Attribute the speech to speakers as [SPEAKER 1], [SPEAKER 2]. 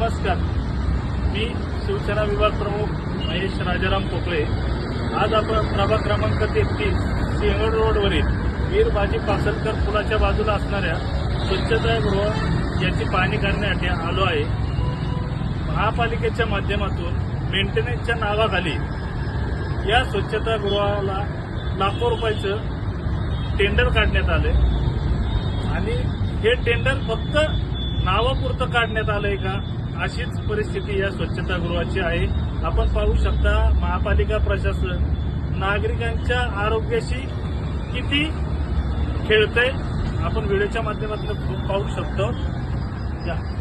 [SPEAKER 1] नमस्कार. मी शिवसेना विभाग प्रमुख महेश राजाराम पोकळे आज आपण प्रभाग क्रमांक तेहतीस सिंहगड रोडवरील वीर बाजी पासलकर पुलाच्या बाजूला असणाऱ्या स्वच्छतागृह याची पाहणी करण्यासाठी आलो आहे. महापालिकेच्या माध्यमातून मेंटेनन्सच्या नावाखाली या स्वच्छतागृहाला लाखो रुपयाचं टेंडर काढण्यात आले आणि हे टेंडर फक्त नावापुरतं काढण्यात आलंय का? अशीच परिस्थिती या स्वच्छतागृहाची आहे. आपण पाहू शकता महापालिका प्रशासन नागरिकांच्या आरोग्याशी किती खेळतंय. आपण व्हिडिओच्या माध्यमातून पाहू शकतो. या.